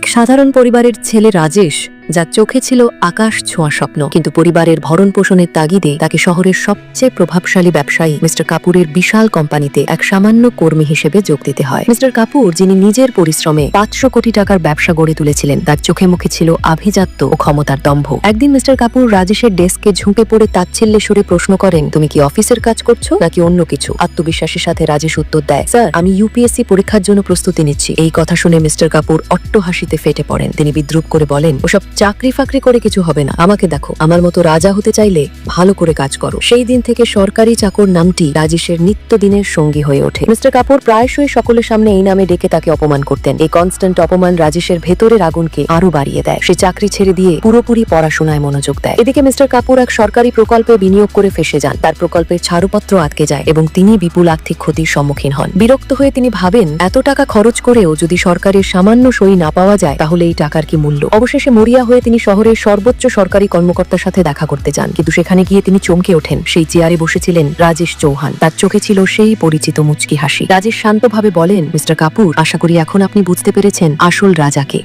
এক সাধারণ পরিবারের ছেলে রাজেশ যার চোখে ছিল আকাশ ছোঁয়া স্বপ্ন। কিন্তু পরিবারের ভরণ পোষণের তাগিদে তাকে শহরের সবচেয়ে প্রভাবশালী ব্যবসায়ী মিস্টার কাপুরের বিশাল কোম্পানিতে এক সামান্য কর্মী হিসেবে যোগ দিতে হয়। মিস্টার কাপুর, যিনি নিজের পরিশ্রমে পাঁচশো কোটি টাকার ব্যবসা গড়ে তুলেছিলেন, তার চোখে মুখে ছিল আভিজাত্য ও ক্ষমতার দম্ভ। একদিন মিস্টার কাপুর রাজেশের ডেস্কে ঝুঁকে পড়ে তাচ্ছিল্যে সুরে প্রশ্ন করেন, তুমি কি অফিসের কাজ করছ নাকি অন্য কিছু? আত্মবিশ্বাসের সাথে রাজেশ উত্তর দেয়, স্যার, আমি ইউপিএসসি পরীক্ষার জন্য প্রস্তুতি নিচ্ছি। এই কথা শুনে মিস্টার কাপুর অট্ট হাসিতে ফেটে পড়েন। তিনি বিদ্রুপ করে বলেন, ওসব চাকরি ফাকরি করে কিছু হবে না। আমাকে দেখো, আমার মতো রাজা হতে চাইলে ভালো করে কাজ করো। সেই দিন থেকে সরকারি চাকর নামটি রাজেশের নিত্যদিনের সঙ্গী হয়ে ওঠে। মিস্টার কাপুর প্রায়শই সকলের সামনে এই নামে ডেকে তাকে অপমান করতেন। এই কনস্ট্যান্ট অপমান রাজেশের ভেতরের আগুনকে আরও বাড়িয়ে দেয়। সে চাকরি ছেড়ে দিয়ে পুরোপুরি পড়াশোনায় মনোযোগ দেয়। এদিকে মিস্টার কাপুর এক সরকারি প্রকল্পে বিনিয়োগ করে ফেসে যান। তার প্রকল্পের ছাড়পত্র আটকে যায় এবং তিনি বিপুল আর্থিক ক্ষতির সম্মুখীন হন। বিরক্ত হয়ে তিনি ভাবেন, এত টাকা খরচ করেও যদি সরকারের সামান্য সই না পাওয়া যায়, তাহলে এই টাকার কি মূল্য? অবশেষে মরিয়া হয়ে তিনি শহরের সর্বোচ্চ সরকারি কর্মকর্তার সাথে দেখা করতে যান। কিন্তু সেখানে গিয়ে তিনি চমকে ওঠেন। সেই চেয়ারে বসেছিলেন রাজেশ চৌহান। তার চোখে ছিল সেই পরিচিত মুচকি হাসি। রাজেশ শান্তভাবে বলেন, মিস্টার কাপুর, আশা করি এখন আপনি বুঝতে পেরেছেন আসল রাজাকে।